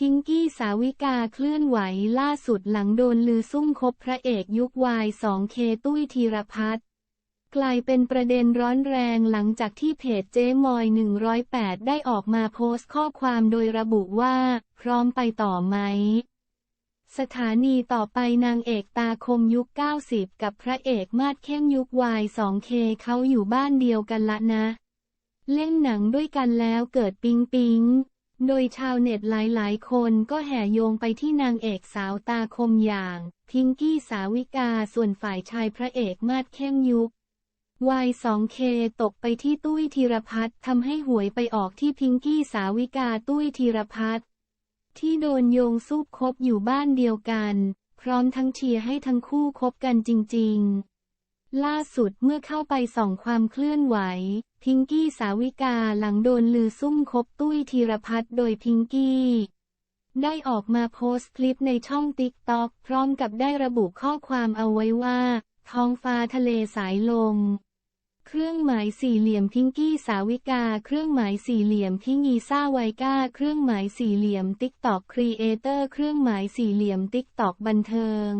พิงกี้สาวิกาเคลื่อนไหวล่าสุดหลังโดนลือซุ่มคบพระเอกยุควาย 2K ตุ้ยธีรพัฒน์กลายเป็นประเด็นร้อนแรงหลังจากที่เพจเจ๊มอย 108 ได้ออกมาโพสต์ข้อความโดยระบุว่า พร้อมไปต่อไหม สถานีต่อไปนางเอกตาคมยุค 90 กับพระเอกมาดเข้มยุควาย 2K เขาอยู่บ้านเดียวกันละนะ เล่นหนังด้วยกันแล้วเกิดปิงปิง โดยชาวเน็ตหลายๆ คนก็แห่โยงไปที่นางเอกสาวตาคมอย่าง พิงกี้สาวิกาส่วนฝ่ายชายพระเอกมาดเข้มยุค Y2K ตกไปที่ตุ้ยธีรพัฒน์ทำให้หวยไปออกที่พิงกี้สาวิกาตุ้ยธีรพัฒน์ที่โดนโยงซูบคบอยู่บ้านเดียวกัน พร้อมทั้งเชียร์ให้ทั้งคู่คบกันจริง ๆ ล่าสุดเมื่อเข้าไปส่องความเคลื่อนไหว พิงกี้สาวิกาหลังโดนลือซุ่มคบตุ้ยธีรพัฒน์โดยพิงกี้ ได้ออกมาโพสต์คลิปในช่องติ๊กต็อกพร้อมกับได้ระบุข้อความเอาไว้ว่า ท้องฟ้าทะเลสายลม เครื่องหมายสี่เหลี่ยมพิงกี้สาวิกา เครื่องหมายสี่เหลี่ยมพิงีซ่าไวก้า เครื่องหมายสี่เหลี่ยมติ๊กต็อกครีเอเตอร์ เครื่องหมายสี่เหลี่ยมติ๊กต็อกบันเทิง